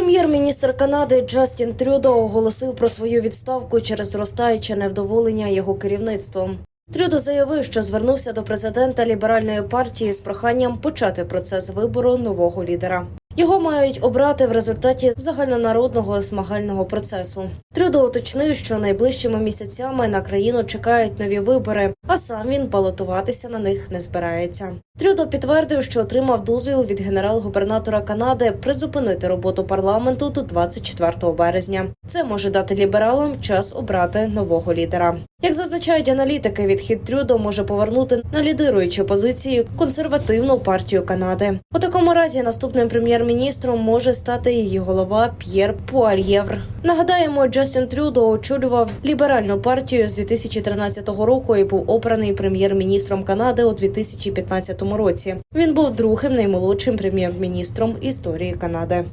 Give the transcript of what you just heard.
Прем'єр-міністр Канади Джастін Трюдо оголосив про свою відставку через зростаюче невдоволення його керівництвом. Трюдо заявив, що звернувся до президента ліберальної партії з проханням почати процес вибору нового лідера. Його мають обрати в результаті загальнонародного змагального процесу. Трюдо уточнив, що найближчими місяцями на країну чекають нові вибори, а сам він балотуватися на них не збирається. Трюдо підтвердив, що отримав дозвіл від генерал-губернатора Канади призупинити роботу парламенту до 24 березня. Це може дати лібералам час обрати нового лідера. Як зазначають аналітики, відхід Трюдо може повернути на лідируючу позицію консервативну партію Канади. У такому разі наступним прем'єр-міністром може стати її голова П'єр Пуальєвр. Нагадаємо, Джастін Трюдо очолював ліберальну партію з 2013 року і був обраний прем'єр-міністром Канади у 2015 році. Він був другим наймолодшим прем'єр-міністром історії Канади.